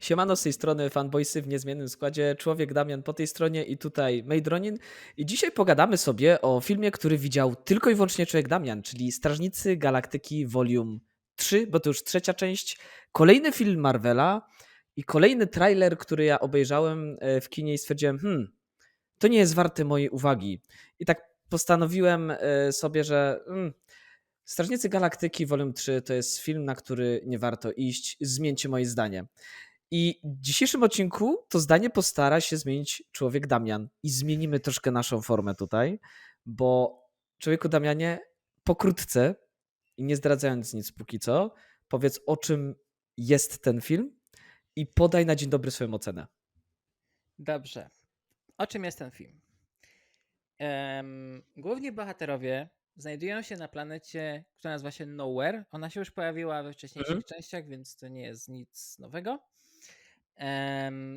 Siemano z tej strony fanboysy w niezmiennym składzie, człowiek Damian po tej stronie i tutaj Majdronin. I dzisiaj pogadamy sobie o filmie, który widział tylko i wyłącznie człowiek Damian, czyli Strażnicy Galaktyki Volume 3, bo to już trzecia część. Kolejny film Marvela i kolejny trailer, który ja obejrzałem e, w kinie i stwierdziłem, hmm, to nie jest warte mojej uwagi. I tak postanowiłem e, sobie, że hmm, Strażnicy Galaktyki Volume 3 to jest film, na który nie warto iść. Zmieńcie moje zdanie. I w dzisiejszym odcinku to zdanie postara się zmienić człowiek Damian. I zmienimy troszkę naszą formę tutaj, bo człowieku Damianie, pokrótce i nie zdradzając nic póki co, powiedz o czym jest ten film i podaj na dzień dobry swoją ocenę. Dobrze. O czym jest ten film? Um, główni bohaterowie znajdują się na planecie, która nazywa się Nowhere. Ona się już pojawiła we wcześniejszych Mhm. częściach, więc to nie jest nic nowego.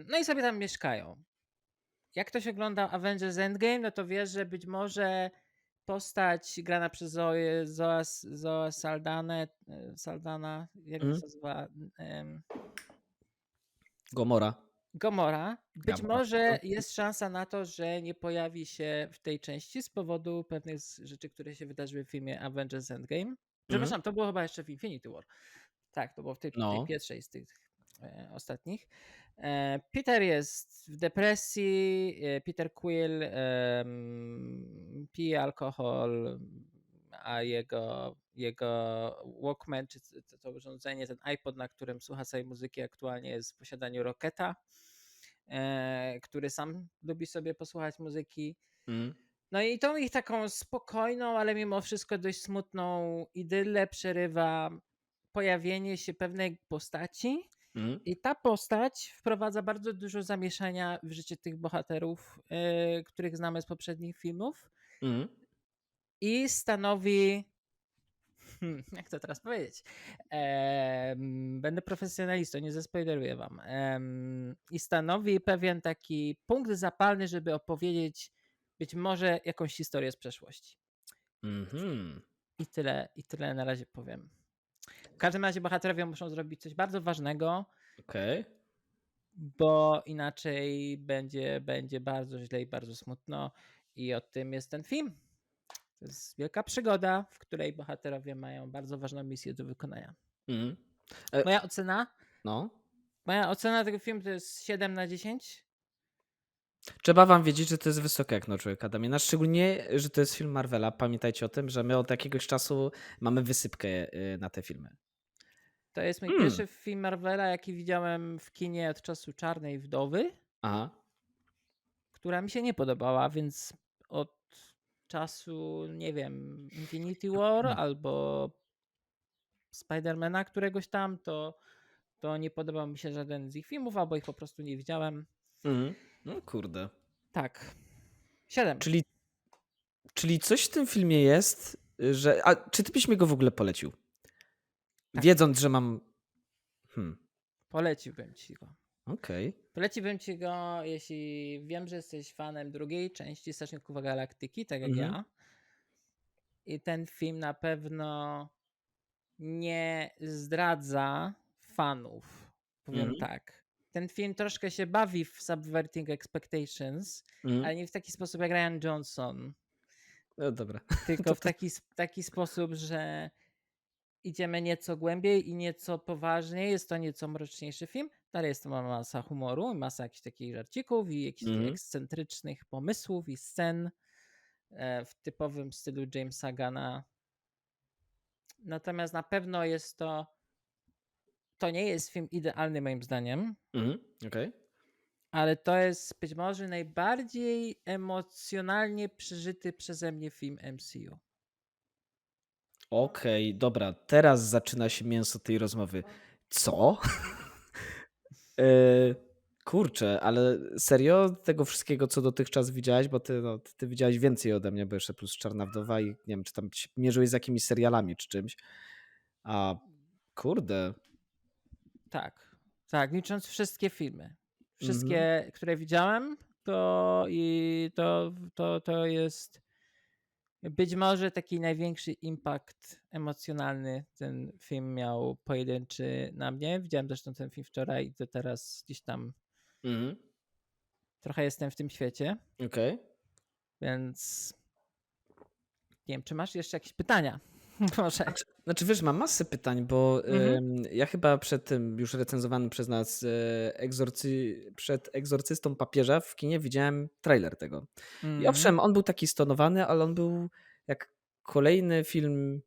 No i sobie tam mieszkają. Jak ktoś ogląda Avengers Endgame, no to wie, że być może postać grana przez Zoe, Zoa, Zoa Saldane, Saldana, jak Mhm. się nazywa? Em, Gomora. Gomora. Być Gamora, może no. jest szansa na to, że nie pojawi się w tej części z powodu pewnych rzeczy, które się wydarzyły w filmie Avengers Endgame. Przepraszam, to było chyba jeszcze w Infinity War. Tak, to było w tej, tej No. pierwszej z tych ostatnich. E, Peter jest w depresji, e, Peter Quill pije alkohol, a jego, jego Walkman, czy to, to urządzenie, ten iPod, na którym słucha sobie muzyki, aktualnie jest w posiadaniu Rocketa, e, który sam lubi sobie posłuchać muzyki. Mhm. No i tą ich taką spokojną, ale mimo wszystko dość smutną idylę przerywa pojawienie się pewnej postaci. Mhm. I ta postać wprowadza bardzo dużo zamieszania w życie tych bohaterów, e, których znamy z poprzednich filmów. Mhm. I stanowi. Hmm, jak to teraz powiedzieć? Em, będę profesjonalistą, nie zaspoileruję wam. Em, I stanowi pewien taki punkt zapalny, żeby opowiedzieć być może jakąś historię z przeszłości. Mhm. I tyle, i tyle na razie powiem. W każdym razie bohaterowie muszą zrobić coś bardzo ważnego, Okej. bo inaczej będzie, będzie bardzo źle i bardzo smutno. I o tym jest ten film. To jest wielka przygoda, w której bohaterowie mają bardzo ważną misję do wykonania. Mhm. E- Moja ocena, No. moja ocena tego filmu to jest 7 na 10. Trzeba wam wiedzieć, że to jest wysokie jak na człowieka Damiana, szczególnie, że to jest film Marvela. Pamiętajcie o tym, że my od jakiegoś czasu mamy wysypkę y, na te filmy. To jest mój Hmm. pierwszy film Marvela, jaki widziałem w kinie od czasu Czarnej Wdowy, Aha. która mi się nie podobała, więc od czasu, nie wiem, Infinity War Hmm. albo Spidermana któregoś tam, to, to nie podobał mi się żaden z ich filmów, albo ich po prostu nie widziałem. Mhm. No kurde. Tak. 7. Czyli, czyli coś w tym filmie jest, że... A czy ty byś mi go w ogóle polecił? Tak. Wiedząc, że mam... Hmm. Poleciłbym ci go. Okej. Poleciłbym ci go, jeśli wiem, że jesteś fanem drugiej części Strażników Galaktyki, tak jak Mhm. ja. I ten film na pewno nie zdradza fanów. Powiem Mhm. tak. Ten film troszkę się bawi w Subverting Expectations, Mhm. ale nie w taki sposób jak Ryan Johnson, No dobra. tylko w taki, s- taki sposób, że idziemy nieco głębiej i nieco poważniej. Jest to nieco mroczniejszy film, ale jest to ma masa humoru, i masa jakichś takich żarcików i jakichś Mhm. ekscentrycznych pomysłów i scen e, w typowym stylu Jamesa Gana. Natomiast na pewno jest to. To nie jest film idealny, moim zdaniem, Mhm. Okej. ale to jest być może najbardziej emocjonalnie przeżyty przeze mnie film MCU. Okej, dobra. Teraz zaczyna się mięso tej rozmowy. Co? E, kurczę, ale serio tego wszystkiego, co dotychczas widziałeś, bo ty, no, ty, widziałeś więcej ode mnie, bo jeszcze plus Czarna Wdowa i nie wiem, czy tam się mierzyłeś z jakimiś serialami czy czymś. A kurde. Tak, tak, licząc wszystkie filmy. Mhm. Wszystkie, które widziałem, to i to, to, to jest Być może taki największy impact emocjonalny ten film miał pojedynczy na mnie. Widziałem zresztą ten film wczoraj i to teraz gdzieś tam Mhm. trochę jestem w tym świecie, Okej. więc nie wiem, czy masz jeszcze jakieś pytania? Może. Znaczy wiesz, mam masę pytań, bo Mhm. ja chyba przed tym już recenzowanym przez nas e, egzorcy, przed Egzorcystą Papieża w kinie widziałem trailer tego. I Mhm. owszem, on był taki stonowany, ale on był jak kolejny film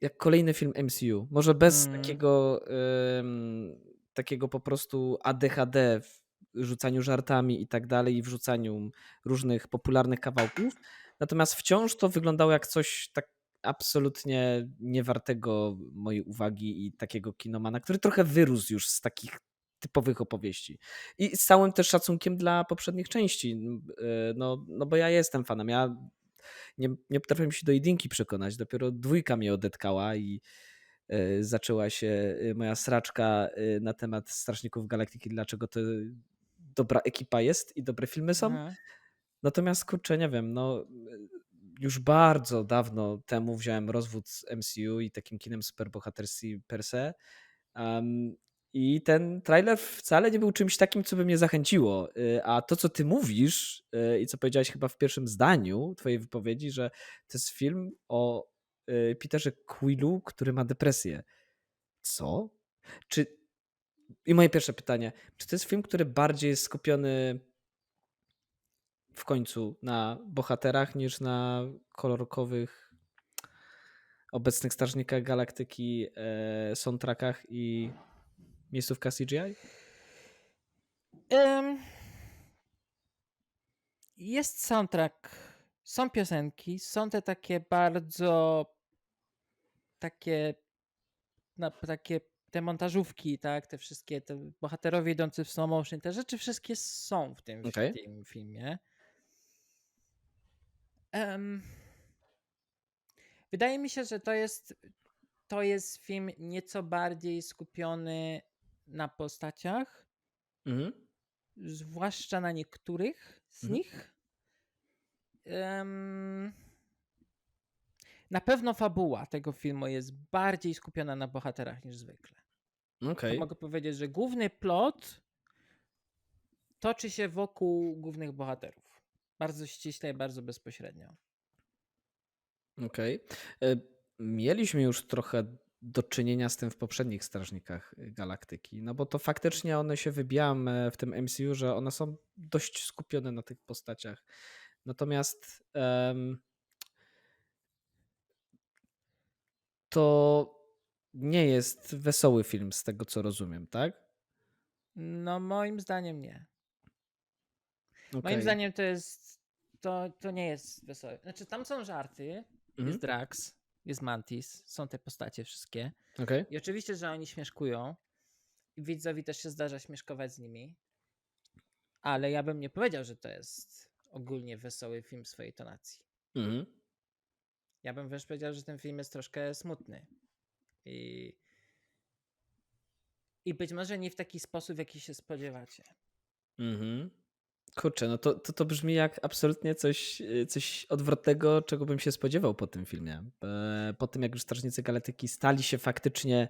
jak kolejny film MCU. Może bez Mm. takiego takiego po prostu ADHD w rzucaniu żartami i tak dalej i wrzucaniu różnych popularnych kawałków. Natomiast wciąż to wyglądało jak coś tak absolutnie niewartego mojej uwagi i takiego kinomana, który trochę wyrósł już z takich typowych opowieści. I z całym też szacunkiem dla poprzednich części. E, No, no bo ja jestem fanem. Ja nie, nie potrafiłem się do jedynki przekonać. Dopiero dwójka mnie odetkała i e, zaczęła się e, moja sraczka na temat Strażników Galaktyki, dlaczego to dobra ekipa jest i dobre filmy są. Aha. Natomiast kurczę, nie wiem, no już bardzo dawno temu wziąłem rozwód z MCU i takim kinem superbohaterskim per se. Um, I ten trailer wcale nie był czymś takim, co by mnie zachęciło. Y, A to, co ty mówisz y, i co powiedziałeś chyba w pierwszym zdaniu twojej wypowiedzi, że to jest film o y, Peterze Quillu, który ma depresję. Co? Czy... I moje pierwsze pytanie, czy to jest film, który bardziej jest skupiony w końcu na bohaterach niż na kolorkowych obecnych Strażnikach Galaktyki, e, soundtrackach i miejscówka CGI? Em, Jest soundtrack, są piosenki, są te takie bardzo takie, na, takie te montażówki, tak, te wszystkie te bohaterowie idący w slow motion, te rzeczy wszystkie są w tym, w Okej. tym filmie. Em, wydaje mi się, że to jest to jest film nieco bardziej skupiony na postaciach, Mhm. zwłaszcza na niektórych z Mhm. nich. Em, na pewno fabuła tego filmu jest bardziej skupiona na bohaterach niż zwykle. To Okej. mogę powiedzieć, że główny plot toczy się wokół głównych bohaterów. Bardzo ściśle i bardzo bezpośrednio. Okej. E, Mieliśmy już trochę do czynienia z tym w poprzednich Strażnikach Galaktyki, no bo to faktycznie one się wybijają e, w tym MCU, że one są dość skupione na tych postaciach. Natomiast em, to nie jest wesoły film z tego co rozumiem, tak? No moim zdaniem nie. Moim Okej. zdaniem to jest to, to nie jest wesołe. Znaczy tam są żarty, Mhm. jest Drax, jest Mantis, są te postacie wszystkie. Okej. I oczywiście, że oni śmieszkują. I widzowi też się zdarza śmieszkować z nimi. Ale ja bym nie powiedział, że to jest ogólnie wesoły film w swojej tonacji. Mhm. Ja bym wręcz powiedział, że ten film jest troszkę smutny. I, I być może nie w taki sposób, w jaki się spodziewacie. Mhm. Kurczę, no to, to, to brzmi jak absolutnie coś, coś odwrotnego, czego bym się spodziewał po tym filmie. E, Po tym, jak już Strażnicy Galaktyki stali się faktycznie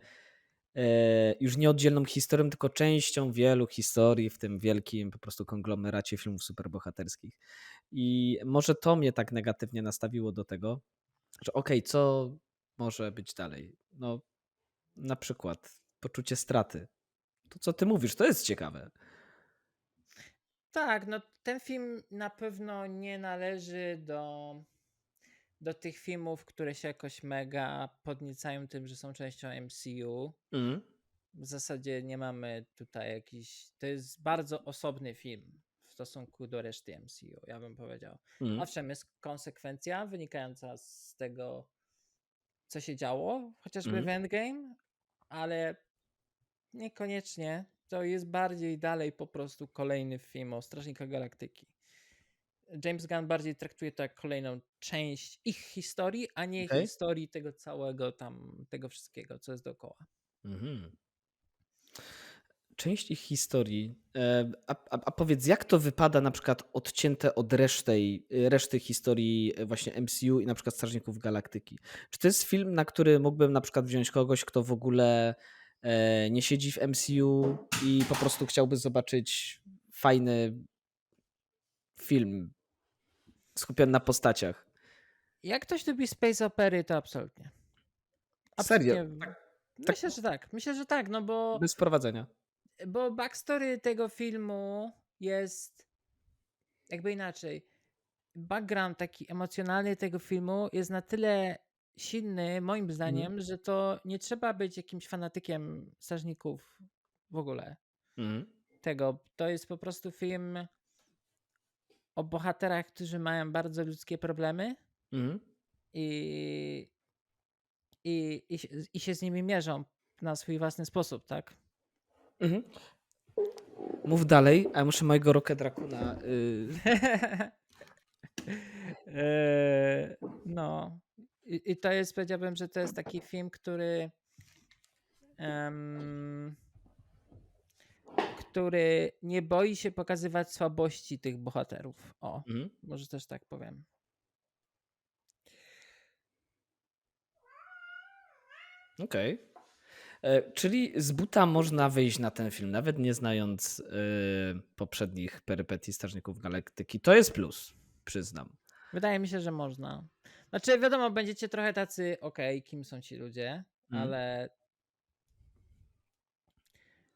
e, już nie oddzielną historią, tylko częścią wielu historii w tym wielkim po prostu konglomeracie filmów superbohaterskich. I może to mnie tak negatywnie nastawiło do tego, że okej, co może być dalej? No, na przykład poczucie straty. To, co ty mówisz, to jest ciekawe. Tak, no ten film na pewno nie należy do, do tych filmów, które się jakoś mega podniecają tym, że są częścią MCU. Mhm. W zasadzie nie mamy tutaj jakiś. To jest bardzo osobny film w stosunku do reszty MCU, ja bym powiedział. Mhm. Owszem, jest konsekwencja wynikająca z tego, co się działo, chociażby Mhm. w Endgame, ale niekoniecznie. To jest bardziej dalej po prostu kolejny film o Strażnikach Galaktyki. James Gunn bardziej traktuje to jak kolejną część ich historii, a nie Okej. historii tego całego tam, tego wszystkiego, co jest dookoła. Mhm. część ich historii. E, A, a, a powiedz, jak to wypada na przykład odcięte od reszty, reszty historii e, właśnie MCU i na przykład Strażników Galaktyki? Czy to jest film, na który mógłbym na przykład wziąć kogoś, kto w ogóle nie siedzi w MCU i po prostu chciałby zobaczyć fajny film skupiony na postaciach? Jak ktoś lubi space opery, to absolutnie. Serio? Absolutnie. Myślę, że tak. Myślę, że tak, no bo, Bez wprowadzenia. bo backstory tego filmu jest jakby inaczej. Background taki emocjonalny tego filmu jest na tyle silny, moim zdaniem, że to nie trzeba być jakimś fanatykiem strażników w ogóle Mhm. tego. To jest po prostu film o bohaterach, którzy mają bardzo ludzkie problemy Mhm. i, i, i, się- i się z nimi mierzą na swój własny sposób, tak? Mhm. Mów dalej, a ja muszę mojego Rocket Raccoona. Y... Eee, no. I, I to jest, powiedziałbym, że to jest taki film, który. em, który nie boi się pokazywać słabości tych bohaterów. O, Mhm. może też tak powiem. Okej. E, Czyli z buta można wyjść na ten film, nawet nie znając e, poprzednich perypetii Strażników Galaktyki. To jest plus, przyznam. Wydaje mi się, że można. Znaczy, wiadomo, będziecie trochę tacy, okej, kim są ci ludzie, Mhm. ale.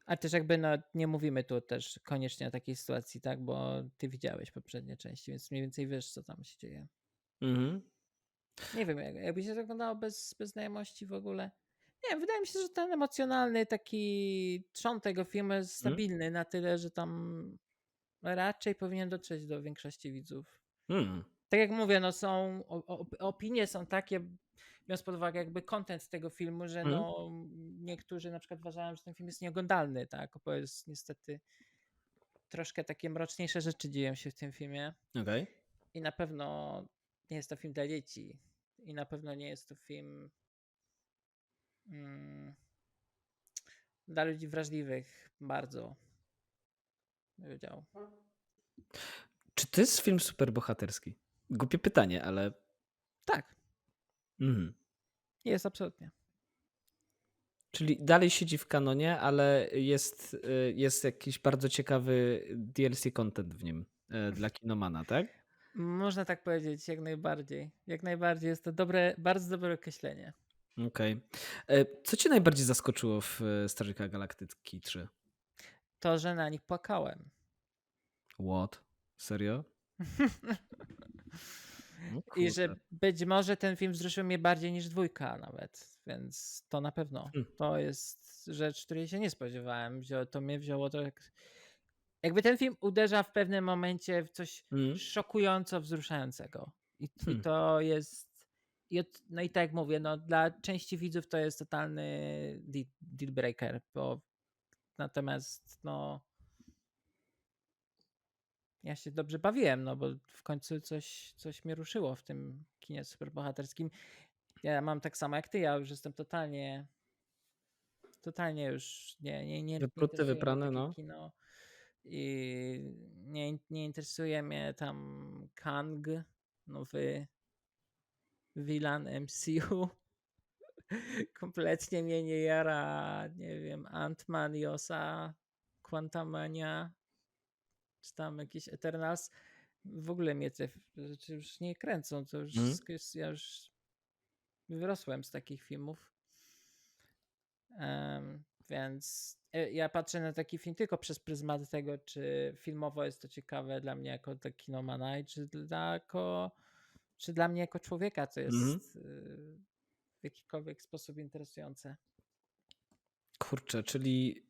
A też jakby no, nie mówimy tu też koniecznie o takiej sytuacji, tak? Bo ty widziałeś poprzednie części, więc mniej więcej wiesz, co tam się dzieje. Mhm. Nie wiem, jak, jakby się to oglądało bez, bez znajomości w ogóle. Nie wydaje mi się, że ten emocjonalny taki trzon tego filmu jest Mhm. stabilny na tyle, że tam raczej powinien dotrzeć do większości widzów. Hmm. Tak jak mówię, no są, opinie są takie, biorąc pod uwagę jakby kontent tego filmu, że Mhm. no niektórzy na przykład uważają, że ten film jest nieoglądalny, tak, bo jest niestety troszkę takie mroczniejsze rzeczy dzieją się w tym filmie. Okej. I na pewno nie jest to film dla dzieci. I na pewno nie jest to film mm, dla ludzi wrażliwych bardzo. bym Powiedział. Czy to jest film superbohaterski? Głupie pytanie, ale. Tak, Mhm. jest absolutnie. Czyli dalej siedzi w kanonie, ale jest, y, jest jakiś bardzo ciekawy DLC content w nim e, dla kinomana, tak? Można tak powiedzieć, jak najbardziej. Jak najbardziej jest to dobre, bardzo dobre określenie. Okej. E, Co cię najbardziej zaskoczyło w e, Strażnikach Galaktyki 3? To, że na nich płakałem. What? Serio? O I że być może ten film wzruszył mnie bardziej niż dwójka nawet, więc to na pewno. Hmm. To jest rzecz, której się nie spodziewałem. To mnie wzięło to jak... Jakby ten film uderza w pewnym momencie w coś Mm. szokująco wzruszającego. I, i Hmm. to jest... No i tak jak mówię, no dla części widzów to jest totalny deal, deal breaker, bo natomiast no ja się dobrze bawiłem, no bo w końcu coś, coś mnie ruszyło w tym kinie superbohaterskim. Ja mam tak samo jak ty, ja już jestem totalnie totalnie już nie, nie, nie, Wypruty, takie no. kino i nie, nie interesuje mnie tam Kang, nowy villain MCU. Kompletnie mnie nie jara, nie wiem, Ant-Man, Josa, Quantumania, czy tam jakieś Eternals. W ogóle mnie te rzeczy już nie kręcą. To już Mhm. wszystko jest, ja już wyrosłem z takich filmów. Em, więc e, ja patrzę na taki film tylko przez pryzmat tego, czy filmowo jest to ciekawe dla mnie jako dla kinomana i czy dla, jako, czy dla mnie jako człowieka to jest y, w jakikolwiek sposób interesujące. Kurczę, czyli,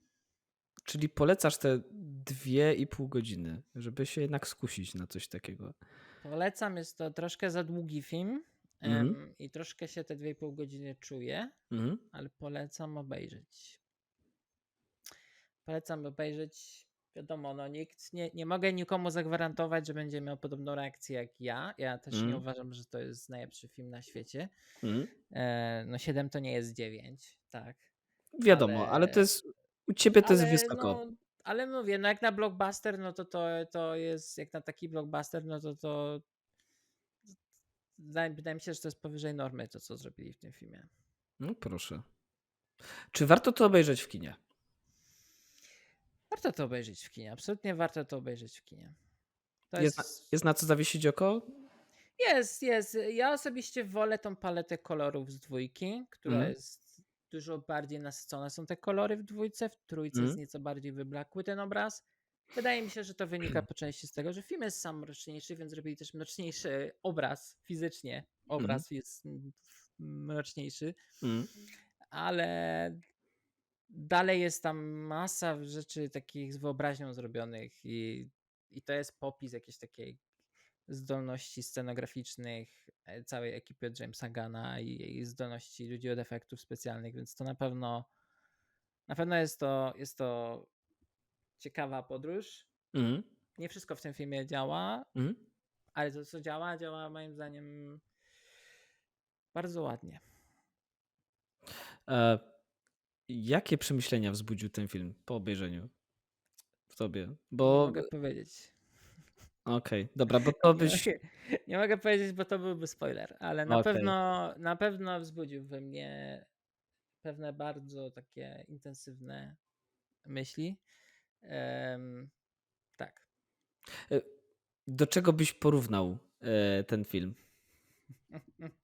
czyli polecasz te dwie i pół godziny, żeby się jednak skusić na coś takiego. Polecam, jest to troszkę za długi film Mhm. i troszkę się te 2,5 godziny czuję, Mhm. ale polecam obejrzeć. Polecam obejrzeć. Wiadomo, no nikt, nie, nie mogę nikomu zagwarantować, że będzie miał podobną reakcję jak ja. Ja też nie Mhm. uważam, że to jest najlepszy film na świecie. E, no 7 to nie jest 9, tak. Wiadomo, ale, Ale- to jest U ciebie to jest Ale wysoko. no, ale mówię, no jak na blockbuster, no to to, to jest, jak na taki blockbuster, no to to wydaje, wydaje mi się, że to jest powyżej normy to, co zrobili w tym filmie. No proszę. Czy warto to obejrzeć w kinie? Warto to obejrzeć w kinie, absolutnie warto to obejrzeć w kinie. To Jest, jest, na, jest na co zawiesić oko? jest, jest. Ja osobiście wolę tą paletę kolorów z dwójki, która Mhm. jest dużo bardziej nasycona. Są te kolory w dwójce, w trójce Mhm. jest nieco bardziej wyblakły ten obraz. Wydaje mi się, że to wynika po części z tego, że film jest sam mroczniejszy, więc zrobili też mroczniejszy obraz fizycznie. Obraz jest mm, mroczniejszy, Mm. ale dalej jest tam masa rzeczy takich z wyobraźnią zrobionych i, i to jest popis jakiejś takiej zdolności scenograficznych e, całej ekipy Jamesa Gana i, i zdolności ludzi od efektów specjalnych, więc to na pewno na pewno jest to, jest to ciekawa podróż. Mm. Nie wszystko w tym filmie działa, Mm. ale to co działa, działa moim zdaniem bardzo ładnie. E, jakie przemyślenia wzbudził ten film po obejrzeniu w tobie? Bo mogę powiedzieć. Okej, dobra, bo to Nie byś nie mogę powiedzieć, bo to byłby spoiler, ale na Okej. pewno na pewno wzbudził we mnie pewne bardzo takie intensywne myśli. Em, tak. e, do czego byś porównał e, ten film?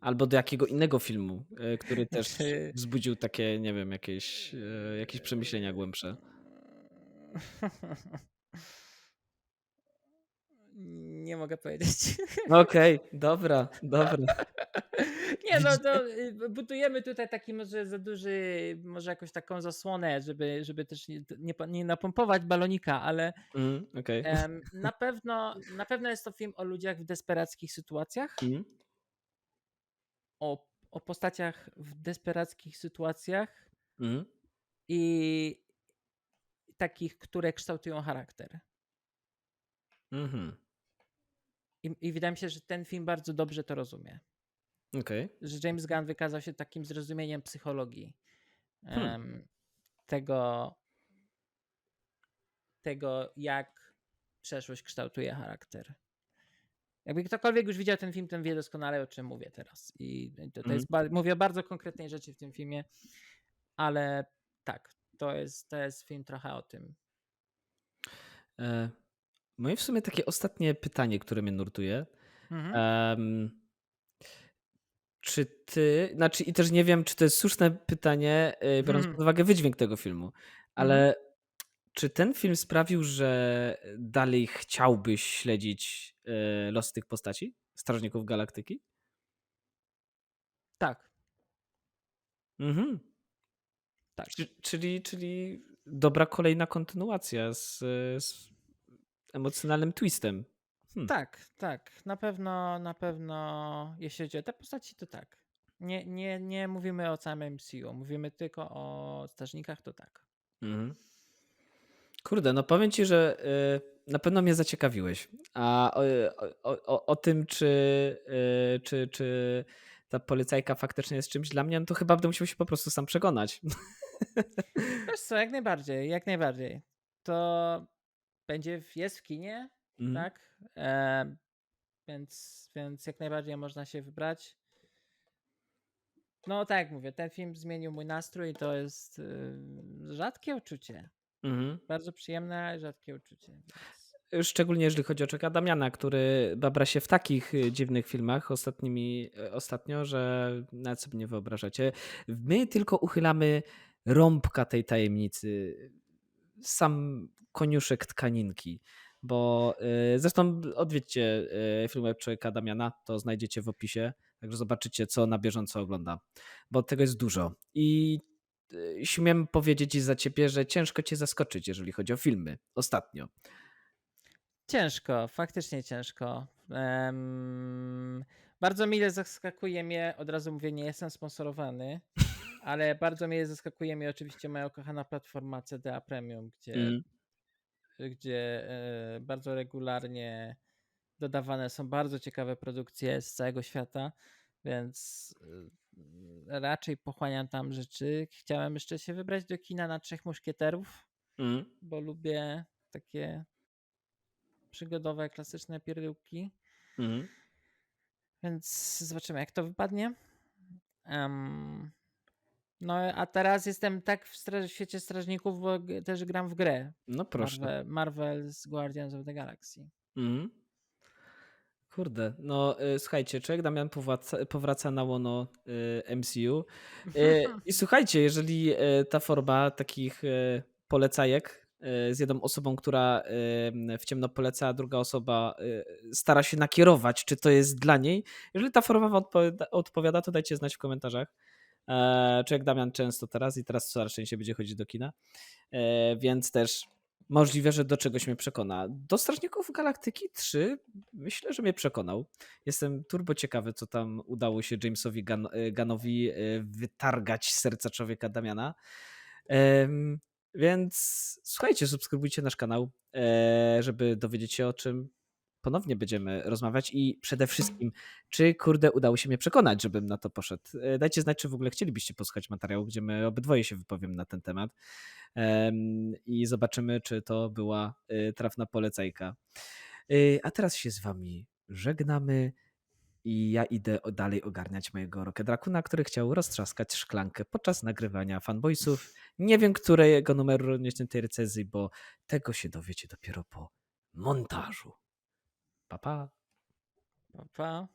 Albo do jakiego innego filmu, e, który też wzbudził takie, nie wiem, jakieś, e, jakieś przemyślenia głębsze. Nie mogę powiedzieć. Okej, dobra, dobra. Nie no, to y, budujemy tutaj taki może za duży, może jakąś taką zasłonę, żeby, żeby też nie, nie, nie napompować balonika, ale Mm, Okej. em, na, pewno, na pewno jest to film o ludziach w desperackich sytuacjach, Mm, o, o postaciach w desperackich sytuacjach mm, i takich, które kształtują charakter. mhm. I, I wydaje mi się, że ten film bardzo dobrze to rozumie. Okej. Że James Gunn wykazał się takim zrozumieniem psychologii Hmm. tego, tego, jak przeszłość kształtuje charakter. Jakby ktokolwiek już widział ten film, ten wie doskonale o czym mówię teraz. I to, to jest, bar- mówię o bardzo konkretnej rzeczy w tym filmie, ale tak, to jest, to jest film trochę o tym. E, Moje w sumie takie ostatnie pytanie, które mnie nurtuje. Mhm. Em, czy ty, znaczy i też nie wiem, czy to jest słuszne pytanie, e, biorąc Mhm. pod uwagę wydźwięk tego filmu, ale czy ten film sprawił, że dalej chciałbyś śledzić e, los tych postaci, Strażników Galaktyki? Tak, Mhm. tak. Czy- Czyli, czyli dobra kolejna kontynuacja z, z emocjonalnym twistem. Hmm. Tak, tak. Na pewno, na pewno, jeśli chodzi o te postaci, to tak. Nie, nie, nie mówimy o całym MCU, mówimy tylko o strażnikach, to tak. Mhm. Kurde, no powiem ci, że y, na pewno mnie zaciekawiłeś. A o, o, o, o tym, czy, y, czy, czy ta policajka faktycznie jest czymś dla mnie, no to chyba będę musiał się po prostu sam przekonać. Wiesz co, jak najbardziej, jak najbardziej. To będzie, jest w kinie, Mhm. tak? E, więc, więc jak najbardziej można się wybrać. No tak jak mówię, ten film zmienił mój nastrój i to jest y, rzadkie uczucie. Mhm. Bardzo przyjemne, rzadkie uczucie. Więc... Szczególnie jeżeli chodzi o Czeka Damiana, który babra się w takich y, dziwnych filmach ostatnimi, y, ostatnio, że nawet sobie nie wyobrażacie. My tylko uchylamy rąbka tej tajemnicy, sam koniuszek tkaninki. Bo y, zresztą odwiedźcie y, filmy Człowieka Damiana, to znajdziecie w opisie, także zobaczycie, co na bieżąco ogląda, bo tego jest dużo. I y, śmiem powiedzieć za ciebie, że ciężko cię zaskoczyć, jeżeli chodzi o filmy ostatnio. Ciężko, faktycznie ciężko. Em, bardzo mile zaskakuje mnie, od razu mówię, nie jestem sponsorowany, ale bardzo mile zaskakuje mnie oczywiście moja ukochana platforma CDA Premium, gdzie, Mm. gdzie e, bardzo regularnie dodawane są bardzo ciekawe produkcje z całego świata, więc e, raczej pochłaniam tam rzeczy. Chciałem jeszcze się wybrać do kina na Trzech Muszkieterów, Mm. bo lubię takie przygodowe, klasyczne pierdółki. Mm. Więc zobaczymy, jak to wypadnie. Em, no, a teraz jestem tak w stra- świecie strażników, bo g- też gram w grę. No proszę. Marvel, Marvel's Guardians of the Galaxy. Mm. Kurde, no y, słuchajcie, człowiek Damian powraca, powraca na łono y, MCU. Y, I słuchajcie, jeżeli y, ta forma takich y, polecajek y, z jedną osobą, która w ciemno poleca, a druga osoba stara się nakierować, czy to jest dla niej. Jeżeli ta forma wam odpowiada, odpowiada to dajcie znać w komentarzach. E, Człowiek Damian często teraz i teraz coraz częściej będzie chodzić do kina, e, więc też możliwe, że do czegoś mnie przekona. Do Strażników Galaktyki 3 myślę, że mnie przekonał. Jestem turbo ciekawy, co tam udało się Jamesowi Gunn, e, Gunnowi e, wytargać z serca człowieka Damiana. Więc słuchajcie, subskrybujcie nasz kanał, żeby dowiedzieć się o czym ponownie będziemy rozmawiać i przede wszystkim, czy kurde udało się mnie przekonać, żebym na to poszedł. E, Dajcie znać, czy w ogóle chcielibyście posłuchać materiału, gdzie my obydwoje się wypowiemy na ten temat Em, i zobaczymy, czy to była e, trafna polecajka. E, A teraz się z wami żegnamy i ja idę dalej ogarniać mojego Rocket Raccoona, który chciał roztrzaskać szklankę podczas nagrywania fanboysów. Nie wiem, którego numeru odnieść tej recenzji, bo tego się dowiecie dopiero po montażu. Papa. Papa.